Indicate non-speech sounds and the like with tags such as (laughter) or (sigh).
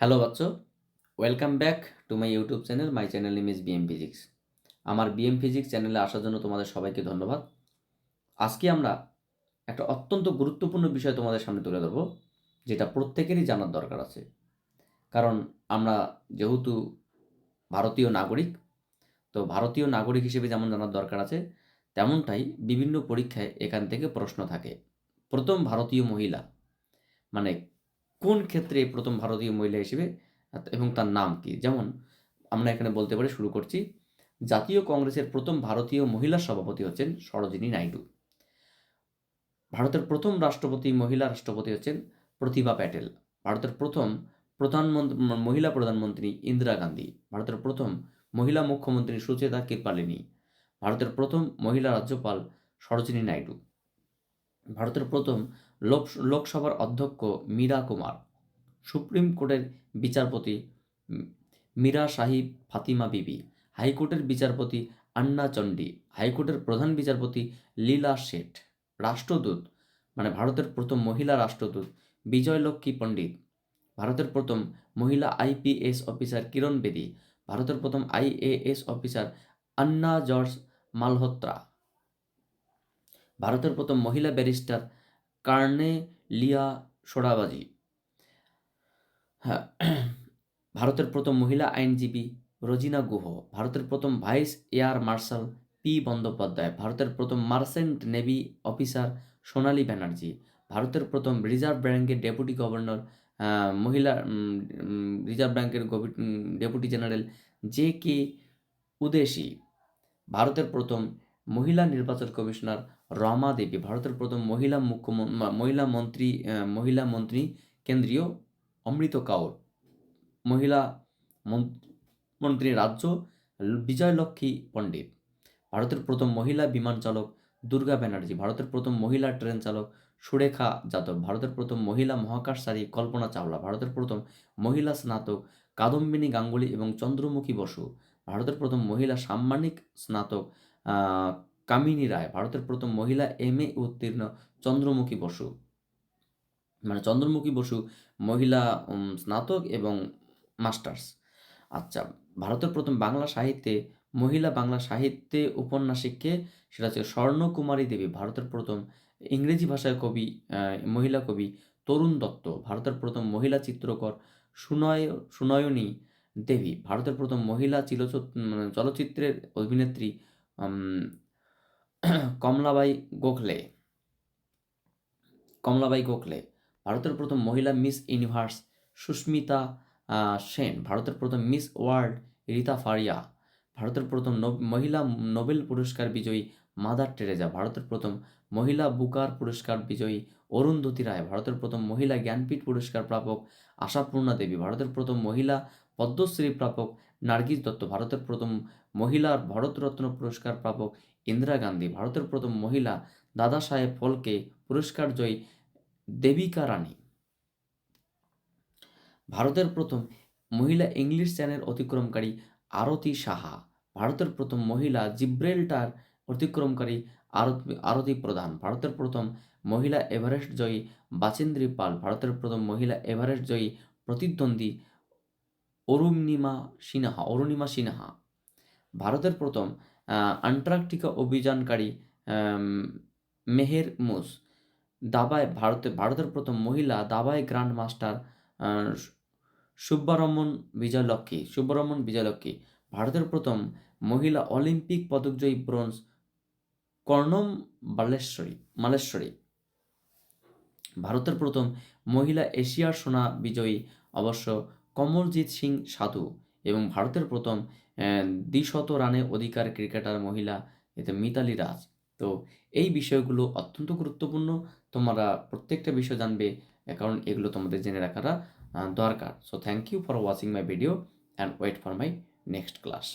Hello বাচ্চো। Welcome back to my YouTube channel my channel name is BM physics আমার BM physics চ্যানেলে আসার জন্য তোমাদের সবাইকে ধন্যবাদ। আজকে আমরা একটা অত্যন্ত গুরুত্বপূর্ণ বিষয় তোমাদের সামনে তুলে ধরবো, যেটা প্রত্যেকেরই জানার দরকার আছে। কারণ আমরা যেহেতু ভারতীয় নাগরিক, তো ভারতীয় নাগরিক হিসেবে যেমন জানার দরকার আছে, তেমনটাই বিভিন্ন পরীক্ষায় এখান থেকে প্রশ্ন থাকে। প্রথম ভারতীয় মহিলা মানে কোন ক্ষেত্রে প্রথম ভারতীয় মহিলা হিসেবে, এবং তার নাম কি? যেমন আমরা এখানে বলতে পারি, শুরু করছি। জাতীয় কংগ্রেসের প্রথম ভারতীয় মহিলা সভাপতি হচ্ছেন সরোজিনী নাইডু। ভারতের প্রথম রাষ্ট্রপতি, মহিলা রাষ্ট্রপতি হচ্ছেন প্রতিভা প্যাটেল। ভারতের প্রথম প্রধানমন্ত্রী, মহিলা প্রধানমন্ত্রী ইন্দিরা গান্ধী। ভারতের প্রথম মহিলা মুখ্যমন্ত্রী সুচেতা কৃপালিনী। ভারতের প্রথম মহিলা রাজ্যপাল সরোজিনী নাইডু। ভারতের প্রথম লোক, লোকসভার অধ্যক্ষ মীরা কুমার। সুপ্রিম কোর্টের বিচারপতি মীরা সাহিব ফাতিমা বিবি। হাইকোর্টের বিচারপতি আন্না চণ্ডী। হাইকোর্টের প্রধান বিচারপতি লীলা শেঠ। রাষ্ট্রদূত মানে ভারতের প্রথম মহিলা রাষ্ট্রদূত বিজয়লক্ষ্মী পণ্ডিত। ভারতের প্রথম মহিলা আইপিএস অফিসার কিরণ বেদী। ভারতের প্রথম আইএএস অফিসার আন্না জর্জ মালহোত্রা। ভারতের প্রথম মহিলা ব্যারিস্টার কার্নে লিয়া সোডাবাজি। হ্যাঁ ভারতের প্রথম মহিলা আইনজীবী রোজিনা গুহ, ভারতের প্রথম vice air marshal P Bandyopadhyay, ভারতের প্রথম merchant navy officer Sonali Banerjee, ভারতের প্রথম রিজার্ভ ব্যাঙ্কের ডেপুটি গভর্নর মহিলা রিজার্ভ ব্যাঙ্কের deputy general J K Udeshi, ভারতের প্রথম মহিলা নির্বাচন কমিশনার রমা দেবী, ভারতের প্রথম মহিলা মুখ্য মহিলা মন্ত্রী মহিলা মন্ত্রী কেন্দ্রীয় অমৃত কাউর। মহিলা মন্ত্রী রাজ্য বিজয়লক্ষ্মী পণ্ডিত। ভারতের প্রথম মহিলা বিমান চালক দুর্গা ব্যানার্জি। ভারতের প্রথম মহিলা ট্রেন চালক সুরেখা যাদব। ভারতের প্রথম মহিলা মহাকাশচারী কল্পনা চাওলা। ভারতের প্রথম মহিলা স্নাতক কাদম্বিনী গাঙ্গুলি এবং চন্দ্রমুখী বসু। ভারতের প্রথম মহিলা সাম্মানিক স্নাতক কামিনী রায়, ভারতের প্রথম মহিলা এম এ উত্তীর্ণ চন্দ্রমুখী বসু। মানে চন্দ্রমুখী বসু মহিলা স্নাতক এবং মাস্টার্স। আচ্ছা ভারতের প্রথম বাংলা সাহিত্যে, মহিলা বাংলা সাহিত্যে উপন্যাসিককে সেটা হচ্ছে স্বর্ণকুমারী দেবী, ভারতের প্রথম ইংরেজি ভাষায় কবি মহিলা কবি তরুণ দত্ত, ভারতের প্রথম মহিলা চিত্রকর সুনয়, সুনয়নী দেবী, ভারতের প্রথম মহিলা চলচ্চিত্রের অভিনেত্রী (clears throat) কমলাবাই গোখলে। কমলাবাই গোখলে, ভারতের প্রথম মহিলা মিস ইউনিভার্স সুস্মিতা সেন, ভারতের প্রথম মিস ওয়ার্ল্ড রীতা ফারিয়া, ভারতের প্রথম মহিলা নোবেল পুরস্কার বিজয়ী মাদার টেরেজা, ভারতের প্রথম মহিলা বুকার পুরস্কার বিজয়ী অরুন্ধতী রায়, ভারতের প্রথম মহিলা জ্ঞানপীঠ পুরস্কার প্রাপক আশাপূর্ণা দেবী, ভারতের প্রথম মহিলা পদ্মশ্রী প্রাপক নার্গিস দত্ত, ভারতের প্রথম মহিলা ভারতরত্ন পুরস্কার প্রাপক ইন্দিরা গান্ধী, ভারতের প্রথম মহিলা দাদা সাহেব ফলকে পুরস্কার জয়ী দেবিকা রানী ভারতের প্রথম মহিলা ইংলিশ চ্যানেল অতিক্রমকারী আরতি সাহা, ভারতের প্রথম মহিলা জিব্রেলটার অতিক্রমকারী আরতি আরতি প্রধান, ভারতের প্রথম মহিলা এভারেস্ট জয়ী বাচেন্দ্রী পাল, ভারতের প্রথম মহিলা এভারেস্ট জয়ী প্রতিদ্বন্দ্বী অরুণিমা সিনহা অরুণিমা সিনহা। ভারতের প্রথম আন্টার্কটিকা অভিযানকারী মেহের মুস দাবায় ভারতে, ভারতের প্রথম মহিলা দাবায় গ্র্যান্ড মাস্টার সুব্বারমন বিজয়লক্ষ্মী সুব্বারমন বিজয়লক্ষ্মী। ভারতের প্রথম মহিলা অলিম্পিক পদকজয়ী ব্রোঞ্জ, কর্ণম বালেশ্বরী, মালেশ্বরী। ভারতের প্রথম মহিলা এশিয়ার সোনা বিজয়ী, অবশ্য কমলজিৎ সিং সাধু এবং ভারতের প্রথম দ্বিশত রানে অধিকার ক্রিকেটার মহিলা এতে মিতালি রাজ। তো এই বিষয়গুলো অত্যন্ত গুরুত্বপূর্ণ। তোমরা প্রত্যেকটা বিষয় জানবে কারণ এগুলো তোমাদের জেনে রাখাটা দরকার। So thank you for watching my video and wait for my next class